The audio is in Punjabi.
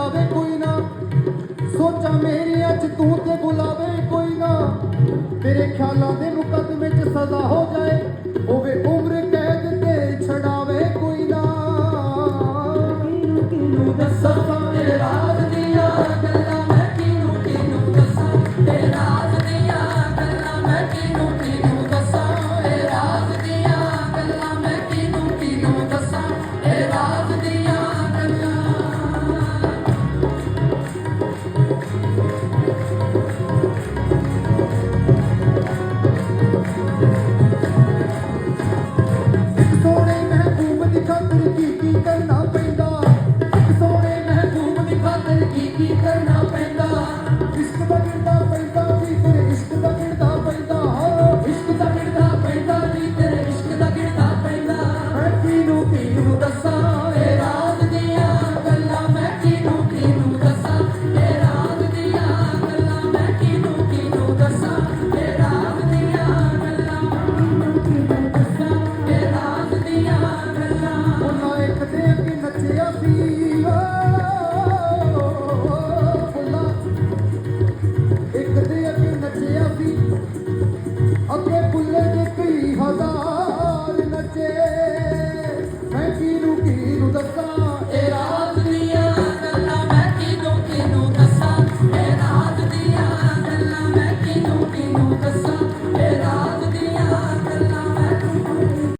ਬੁਲਾਵੇ ਕੋਈ ਨਾ। ਸੋਚਾਂ ਮੇਰੀ ਅੱਜ ਤੂੰ ਤੇ ਬੁਲਾਵੇ ਕੋਈ ਨਾ। ਤੇਰੇ ਖਿਆਲਾਂ ਦੇ ਮੁਕਦਮੇ ਚ ਸਦਾ ਹੋ ਜਾਏ ਹੋਵੇ ਉਮਰ ਕੈਦ ਤੇ ਛਡਾਵੇ ਕੋਈ ਨਾ। ਕਿਨੂੰ ਦੱਸਾਂ? ਤੇਰਾ